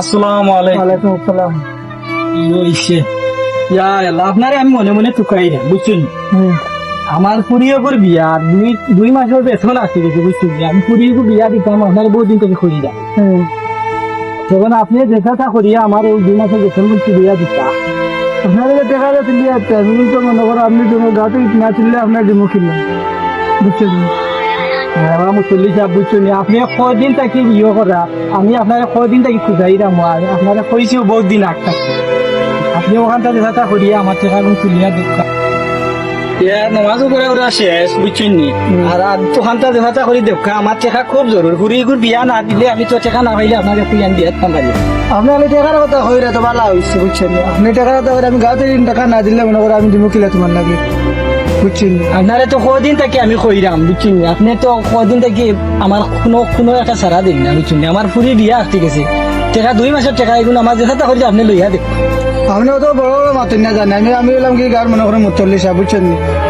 আসসালামু আলাইকুম। আসসালাম। ইয়ে ইয়া আল্লাহ আপনারে আমি মনে মনে টুকাই না বুঝছেন? আমার পুরিয়কুর বিয়া দুই দুই মাসের বেতন আসতে গেছে বুঝছেন? আমি পুরিয়কুর বিয়া দিতাম আপনার বহুত দিন থেকে খুঁজি হুম। তখন আপনি দেখাটা করিয়া আমার ওই দুই মাসের বেতন বলছি বিয়া দিতা আপনার যে টাকা দিয়ে তুলি তো মনে করো আপনি গাতে না তুললে আপনার ডিমো কিনলেন বুঝছেন? আমার মুসল্লি সাহেব বুঝছেন আপনি কয়দিন করা আমি আপনার কয়দিন থাকি খুঁজাই দাম আর আপনারা কইছিও বহুত দিন আগ থাকতে আপনি ওখানটা দেখাটা করিয়া আমার টাকা তুলিয়া দেখা নমাজও করে ওরা শেষ বুঝছেন নি? আর ওখানটা দেখাটা করি দেখা আমার টাকা খুব জরুরি। ঘুরি ঘুরি বিয়া না দিলে আমি তো টাকা না পাইলে আপনাকে তুলিয়ান দিয়ে পারি আপনি আমি টাকার কথা হইলে তো ভালো হয়েছে বুঝছেন আপনি টাকার কথা আমি গাতে টাকা না দিলে মনে করো আমি ডিমো কিনলে তোমার লাগে। বুঝছেন? আপনারে তো কদিন থেকে আমি কইরাম বুঝছেন? আপনি তো কদিন থেকে আমার কোনো কোনো একটা সারা দিন না বুঝছেন? আমার ফুরি বিয়া আসতে গেছে। টাকা দুই মাসের টাকা এগুলো আমার দেখাটা করি আপনি লইয়া দেখ আপনি তো বড় বড় মাতেন না জানেন আমি আমি বললাম কি গার মনে করো মুতল্লিশ বুঝছেন?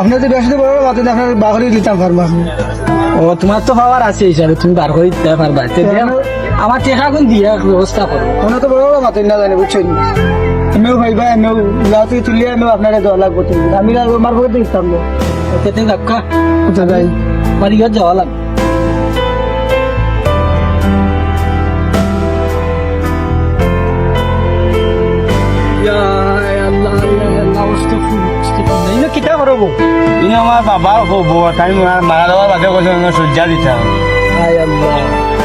আপনি যদি বেশি বড় বড় মাতেন আপনার বাঘরি দিতাম পারব। আপনি ও তোমার তো পাওয়ার আছে হিসাবে তুমি বার করে দিতে পারবা। আমার টাকা কোন দিয়া ব্যবস্থা করো। আপনি তো বড় বড় মাতেন না জানে বুঝছেন? আমিও ভাই ভাই আমিও গাতে তুলিয়ে আমিও আপনার দেওয়া লাগবো আমি আমার পক্ষে দিতাম না কেতে কাকা কোথায় যাই বাড়িঘর যাওয়া লাগবে। কিতা করব? ইনি আমার বাবার খবর তাই মারা যাওয়ার বাদে কৈছে সজ্জা দিতাম হায় আল্লাহ।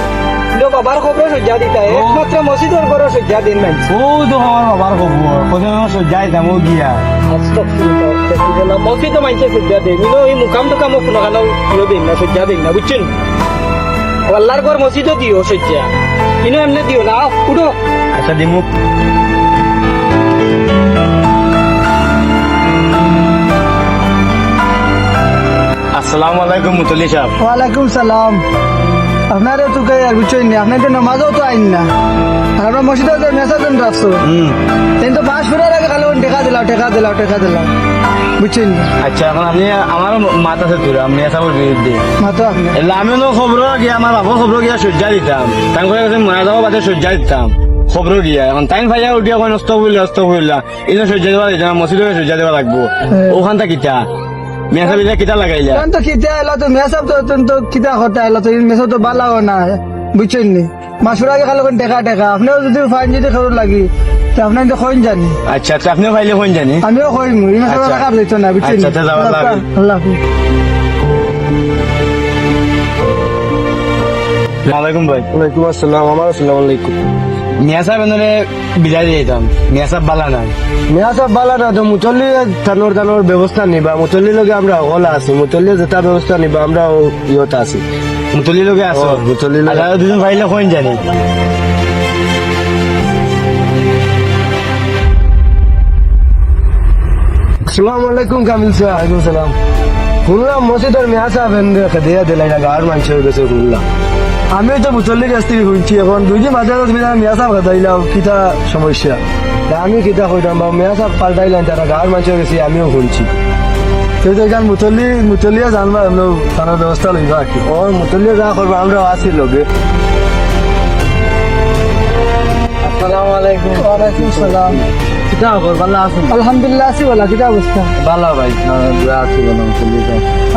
লো বাবার খবর সজ্জা দিতা একমাত্র মসজিদের ঘরে সজ্জা দিন মানছি ও তো আমার বাবার খবর কৈছে মই সজ্জা দিতাম ও গিয়া। মসজিদ মানছে সজ্জা দেন। ইনো এই মুকাম কোনো ইয়ে দিন না সজ্জা দিন না বুঝছেন? আল্লাহর ঘর মসজিদও দিও সজ্জা। ইনো এমনি দিও না উঠো। আচ্ছা দিমু। আসসালামু আলাইকুম মুতলি সাহেব। ওয়ালাইকুম সালাম। আপনারে তো কে আর বুঝছেন না আপনি তো নামাজও তো আইন না। আর আপনার মসজিদে যে মেসাজন রাখছো হুম। কিন্তু পাঁচ ফুটের আগে খালি টেকা দিলাম টেকা দিলাম টেকা দিলাম বুঝছেন? আচ্ছা এখন আপনি আমার মাত আছে তোর আপনি এসবের বিরুদ্ধে মাতো আপনি আমি নো খবর গিয়া আমার বাবার খবর গিয়া সজ্জা দিতাম। তাই করে কৈছে মারা যাওয়ার বাদে সজ্জা দিতাম। খবর গিয়া এখন টাইম ফাইয়া উঠিয়া কই নষ্ট হইলে নষ্ট হইলা ইনো সজ্জা দেওয়া দিতাম মসজিদে সজ্জা দেওয়া লাগবো। ওখানটা কিতা? মেসা কিতা লাগাইলা? তো কিতা এলা তো মেসাব তো তো কিতা হতা এলা তো মেসাব তো বালাও না বুঝছেন নি? মাসুর আগে খালি টেকা টেকা? আপনিও যদি ফাইন যদি খবর লাগি তো আপনার তো কইন জানি। আচ্ছা আচ্ছা আপনিও ফাইলে কোন জানি? আমিও কইম এই মেসাব আচ্ছা। রাখা দিত না বুঝছেন আচ্ছা, আচ্ছা, যাওয়া লাগবে। আল্লাহ হাফিজ। ওয়ালাইকুম ভাই। ওয়ালাইকুম আসসালাম আমার আসসালাম আলাইকুম। মিয়া সাহেব এনে বিদায় দিয়ে দিতাম। মিয়া সাহেব বালা মেয়া সব বালা না তো মুচল্লি থানোর থানোর ব্যবস্থা নিবা। মুচল্লির লগে আমরা হলা আছি মুচল্লি যেটা ব্যবস্থা নিবা আমরা ইয়তা আছি। লোকে আসো ও, মুতলির লগে- দুজন ফাইলে কোন জানি? আসসালামু আলাইকুম কামিল সাহেব ওয়ালাইকুম সালাম শুনলাম মসজিদের মেয়া সাহেব দেয়া দিলাই না গাঁর মানুষ হয়ে গেছে শুনলাম। আমি তো মুসল্লির কাছ থেকে শুনছি এখন। দুই দিন মাঝে তুমি মেয়া সাহেব খাতাইলাম কিতা সমস্যা। আমি কিতা কইতাম বা মেয়া সাহেব পাল্টাইলাম তারা গাঁর মানুষ হয়ে গেছে আমিও শুনছি। কেউ তো এখান মুতল্লি মুতল্লিয়া জানবা আমরা থানার ব্যবস্থা লইবা আর কি? ও যা করব আমরা আছি লগে। আসসালামু আলাইকুম। ওয়ালাইকুম সালাম। কিতা খবর ভালো আছেন আলহামদুলিল্লাহ আছি বলা কিতা অবস্থা বালা ভাই আছি বলো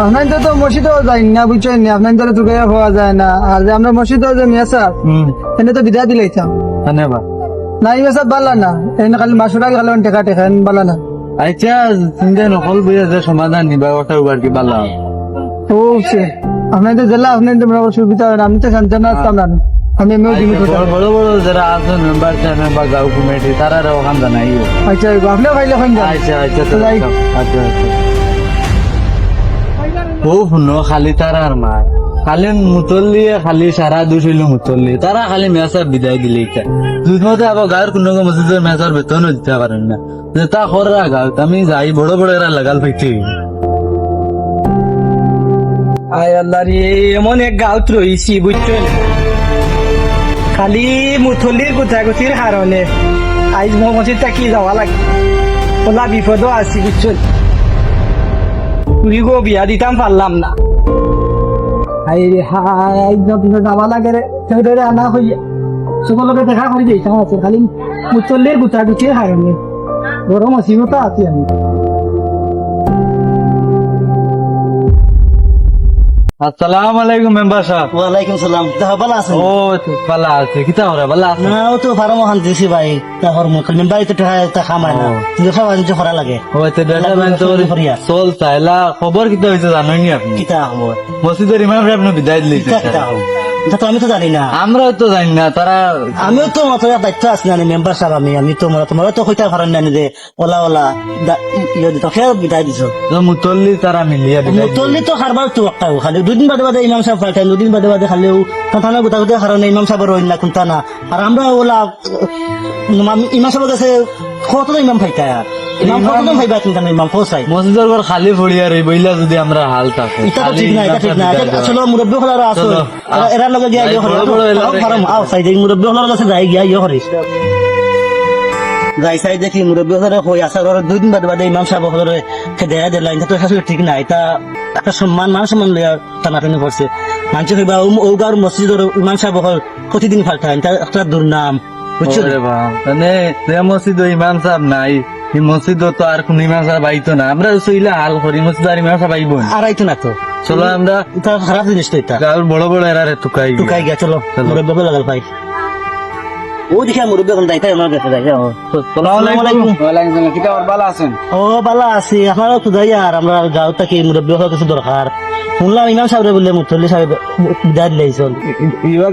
আপনার তো মসজিদেও যাই না বুঝছেন না? আপনার তো পাওয়া যায় না। আর যে আমরা মসজিদেও যে মেসা হুম। এনে তো বিদায় দিলাইতাম ধন্যবাদ না বালা না। এনে খালি মাসুর খালি টেকা টেকা এনে না। আচ্ছা চিন্তা নকল বইয়া যে সমাধান নিবা ওটা উবার কি বালা। ও সে জেলা আপনার সুবিধা হয় না আমি তো আসতাম না। আমি বড় বড় যারা আছেন মেম্বার চেয়ারম্যান বা গাঁও কমিটি তারা ওখান জানাই আচ্ছা আপনিও খাইলে খাইন যান। আচ্ছা আচ্ছা তো যাই। আচ্ছা আচ্ছা। ও শুনো খালি তারার মার খালি মুতল্লিয়ে খালি সারা মুতল্লি তারা খালি মেসা বিদায় দিলে দুই মতে আবার গাঁর কোনো মসজিদের মেসার বেতনও দিতে পারেন না। যে তা খররা গাঁত আমি যাই বড় বড় এরা লাগাল পাইতে আয় আল্লাহ রে এমন এক গাঁত রয়েছি বুঝছেন? খালি মুথলির গুথাগুথির কারণে আইজ মসজিদ থাকি যাওয়া লাগে। ওলা বিপদও আছি বুঝছেন। তুই গো বিয়া দিতাম পারলাম না। হাই রে হাই আইজ পিছত যাওয়া লাগে রে সেটারে আনা হইয়া সকলকে দেখা করে যাইতাম আছে। খালি গুছিয়ে হারানি গরম অসীমতা আছি আমি। আসসালামু আলাইকুম মেম্বার সাহেব। ওয়ালাইকুম সালাম। তা ভালো আছেন? ও ভালো আছে। কিতা হরে ভালো আছে না ও তো ফার্ম ওখান দিছি ভাই। তা হর খালি মেম্বার তো টাকা তা খামায় না। ও। ব্যবসা বাণিজ্য হরা লাগে। ও তো ডেভেলপমেন্ট তো ফরিয়া। চল চাইলা খবর কিতা হয়েছে জানেননি আপনি? কিতা খবর? মসজিদের ইমাম সাহেব বিদায় দিলে কিতা কিতা হব এটা তো আমি তো জানি না। আমরাও তো জানি না তারা আমিও তো মাত্র দায়িত্ব আছে না মেম্বার সাহেব আমি আমি তো মানে তোমারও তো কইতে পারেন না যে ওলা ওলা ইয়ে দিত বিদায় দিছো। মুতল্লি তারা মিলিয়া। মুতল্লি তো হারবার তো একটা খালি দুদিন বাদে বাদে ইমাম সাহেব পাঠাই দুদিন বাদে বাদে খালি কথা গোটা গোটা কারণে ইমাম সাহেবের রইল না কোনটা না আর আমরা ওলা ইমাম সাহেবের কাছে কত ইমাম ফাইতা ইমাম কত ফাইবা কিন্তু ইমাম মসজিদের ঘর খালি বইলা যদি আমরা হাল থাকে। এটা তো ঠিক না এটা ঠিক না আসলে মুরব্বী হলার আছে। এরা লগে গিয়া ইয়ে ফারাম আও সাইডে মুরব্বী হলার কাছে যাই গিয়া ইয়ে যাই সাইড দেখি মুরব্বী হলার হই আসার পরে দুই দিন বাদে বাদে ইমাম সাহেব হলার দেয়া দিলা এটা তো আসলে ঠিক না এটা একটা সম্মান মান সম্মান লইয়া টানাটানি করছে মানুষ কইবা ও গাঁর মসজিদের ইমাম সাহেব হল প্রতিদিন ফাল্টায় এটা একটা দুর্নাম বুঝছ? মানে মসজিদ ইমাম সাহেব নাই এই মসজিদ তো আর কোন ইমাম সাহেব আইতো না। আমরা চইলা হাল করি মসজিদ আর ইমাম সাহেব আইব আর আইতো না তো। চলো আমরা এটা খারাপ জিনিস তো এটা। গাঁর বড় বড় এরারে টুকাই গিয়া। টুকাই গিয়া চলো। মুরব্বী লাগাল পাই ও দেখি মুরব্বী এখন যাইতে আমার কাছে যাই যাও আসসালামু আলাইকুম। ও বালা আছি। আপনারও খুদাই আর আমরা গাঁও থেকে মুরব্বী হওয়ার কিছু দরকার? শুনলাম ইমাম সাহেব বলে মুতল্লি সাহেব বিদায় দিলেইছল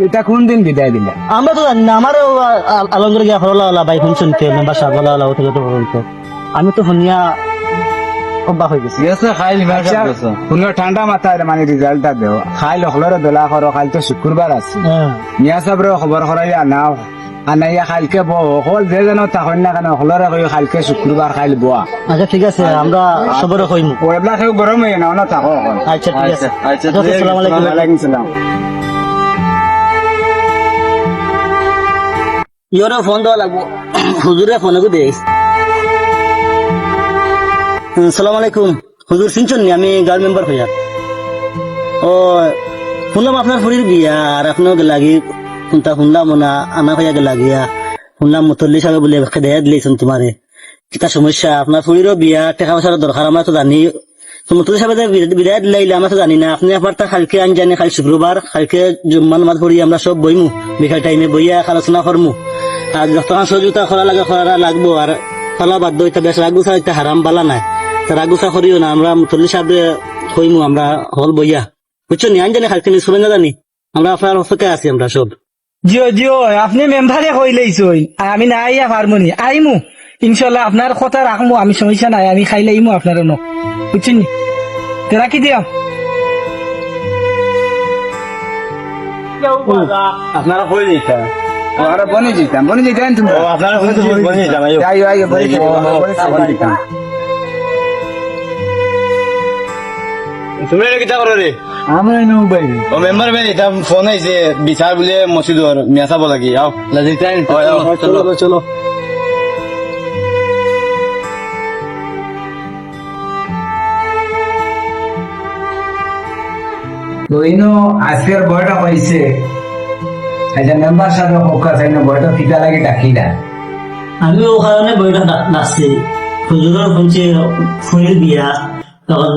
এটা কোন দিন বিদায় দিলা? আমরা তো জানি না আমারও আলমগীর গিয়া হলা হলা ভাই শুনছেন কে মেম্বার সাহেব হলা হলা ওঠে তো বলতো। আমি তো শুনিয়া অবাক হয়ে গেছি। গেছে খাইল ইমাম সাহেব গেছে। কোনো ঠান্ডা মাথায় মানে রেজাল্টটা দেও। খাইল হলরে দোলা করো খাইল তো শুক্রবার আছে। হ্যাঁ। মিয়া সাহেবরে খবর করাই আনাও আনাইয়া খাইলকে বহ হল যে যেন তখন না কেন হলরে কই খাইলকে শুক্রবার খাইল বোয়া আচ্ছা ঠিক আছে আমরা সবরে কইম ও কেউ গরম হয়ে না না থাকো আচ্ছা ঠিক আছে। আচ্ছা, আচ্ছা, আচ্ছা আসসালামু আলাইকুম। ওয়ালাইকুম সালাম। ইয়রে ফোন দেওয়া লাগবো। হুজুরে ফোন করে দে সালাম আলাইকুম। হুজুর শুনছেন? আমি গার্ড মেম্বার হইয়া ও শুনলাম আপনার ফুরির বিয়া আর আপনার লাগি শুনতা শুনলাম না আনা হইয়া গেলা গিয়া শুনলাম মুতল্লি সাহেব বলে খেদাইয়া দিলেছেন তোমারে কিতা সমস্যা আপনার ফুরিরও বিয়া টাকা পয়সার দরকার আমরা তো জানি বিদায় আমরা তো জানি না আপনি তা আন জানি শুক্রবার জুম্মান মাত পড়ি আমরা সব বইমু বিকাল টাইমে বইয়া আলোচনা করমু আর যতক্ষণ সহযোগিতা করা লাগে করা লাগবো আর ফলা বাধ্য হইতে বেশ রাগুসা হইতে হারাম বালা নাই রাগুসা করিও না আমরা মুতল্লি সাহেব হইমু আমরা হল বইয়া বুঝছ নি আন জানি কালকে নিশ্চয় না জানি আমরা আপনার আছি আমরা সব জিও জিও আপনি মেম্বারে কইলেইছই আর আমি না আইয়া আইমু ইনশাল্লাহ আপনার কথা রাখমু আমি সমস্যা নাই? আমি খাইলে আইমু আপনার ন? বুঝছেন নি রাখি দিয়াম আপনারা বনি বনি তুমি। ও আপনারা কই বনি আইও আইও বনি দিতাম তুমি কিতা করো রে আমরা এনে বাইরে ও মেম্বার ভাই এটা ফোন আইছে বিচার বলে মসজিদর মিয়া চাব লাগি আও লাজিতাই চলো চলো। তো ইনো আজকের বয়টা হয়েছে আচ্ছা মেম্বার সাহেব হোক আছে বয়টা ফিতা লাগে ডাকিলা আমি ওখানে বইটা নাচছি। হুজুরের শুনছি ফুলের বিয়া তখন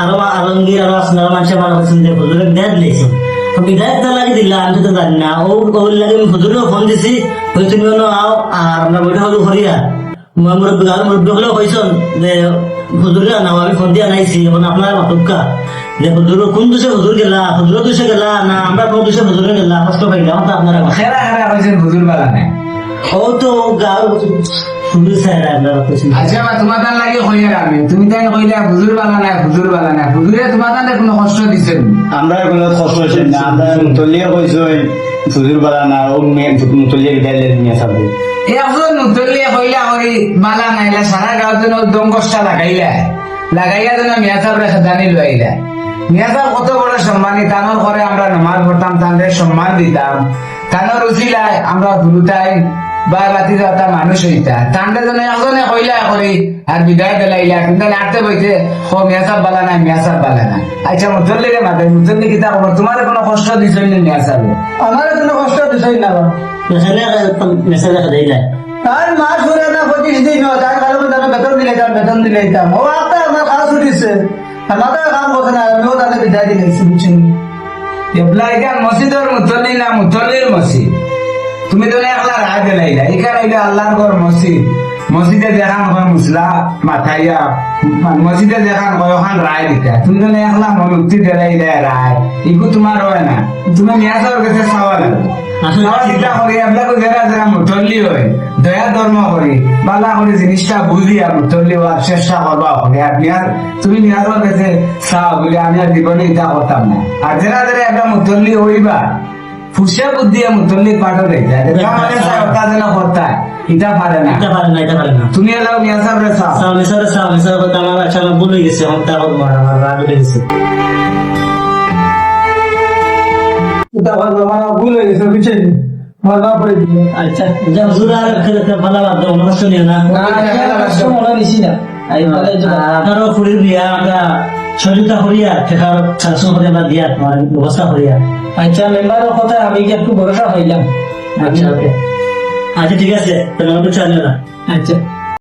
আরও আলমগীর আরও আপনারা মানুষের মানুষ আছেন যে হুজুরের বিদায় দিয়েছেন তো বিদায় তো লাগে দিলা আমি তো জানি না। ও ওর লাগে আমি হুজুরেও ফোন দিছি। ওই তুমি আও আর আমরা বইটা হলো মই মুরব্বী মুরব্বী হলেও কইছন যে হুজুরে নাও আমি ফোন দিয়া নাইছি এখন আপনার মাতুকা যে হুজুর কোন দেশে হুজুর গেলা হুজুর দেশে গেলা না আমরা কোন দেশে হুজুরে গেলা কষ্ট পাইলাম তো আপনারা খেরা খেরা হয়েছে হুজুর বালা নাই ও তো গাঁও স্যার আচ্ছা বা তোমার তার লাগে কইয়ার আমি। তুমি তাই কইলে হুজুর বালা নাই হুজুর বালা নাই। হুজুরে তোমার তাতে কোনো কষ্ট দিছে? আমরা কোনো কষ্ট হয়েছে না। আমরা মুতলিয়া কইছো হুজুর বালা না ও মুতলিয়া বিদায় দিলে মিয়া চাব। এখন নুতলিয়ে কইলা ওই বালা নাইলা সারা গাঁও যেন দম কষ্টা লাগাইলা। লাগাইয়া যেন মিয়া সাহেব জানি লইলা মিয়া সাহেব কত বড় সম্মানী তানোর করে আমরা নমাজ পড়তাম তাদের সম্মান দিতাম। তানোর উচিলায় আমরা দুটাই বা রাতি রাতা মানুষ হইতা ঠান্ডা জনে একজনে কইলা করি আর বিদায় দিলাইলা কিন্তু নাড়তে বইতে ও মিয়াসাব বালা নাই মিয়াসাব বালা নাই। আচ্ছা মুতল্লি রে মাতে মুতল্লি কিতা করো তোমার কোনো কষ্ট দিছই না মিয়াসাব আমার কোনো কষ্ট বিষয় না বা মেসেজে মেসেজে খেদাই যায় তার মাস ঘুরে না পঁচিশ দিন তার কারণে আমি বেতন দিলে যাম বেতন দিলে যাম ও আপনার আমার কাজ ছুটিছে আমাদের কাম করছে না আমিও তাহলে বিদায় দিলেছি বুঝছেন এবলা এখান মসজিদের মুতল্লি না মুতল্লির মসজিদ তুমি তো না একলা রায় দিলাইলা এখানে এটা আল্লাহর ঘর মসজিদ। মসজিদে দেখান হয় মুসলা মাথাইয়া মসজিদে দেখান হয় ওখান রায় দিতা। তুমি তো না একলা মুক্তি দিলাইলা রায়। ইগু তোমার হয় না। তুমি মিয়াসর কাছে চাওয়া লাগবে হবে আর নিয়াজ তুমি নিয়াজর কাছে চাও বলে আমি আর জীবনে এটা করতাম না। আর যারা যারা একটা মুতল্লি হইবা। ফুসে বুদ্ধি মুতল্লি দেখতে দেখা পারে না। এটা পারে না এটা পারে না। তুমি এলাও নিয়াজর রে চাও সাও মেসারে সাও মেসারে কথা আমার আচ্ছা আমার ভুল গেছে আমার তা আমার আমার রাগ গেছে। এটা আমার আমার ভুল গেছে বুঝছেন? আমার পড়ে দিবে আচ্ছা যা হুজুর আর খেলে ভালো লাগতো নষ্ট নিও না। মনে নিছি না। আপনারও ফুরির বিয়া আমরা শরীরটা হরিয়া ঠেকার শাসন দিয়া তোমার ব্যবস্থা হরিয়া। আচ্ছা মেম্বারের কথা আমি কি একটু ভরসা হইলাম আচ্ছা ওকে আচ্ছা ঠিক আছে। তোমার কিছু আনিও না আচ্ছা।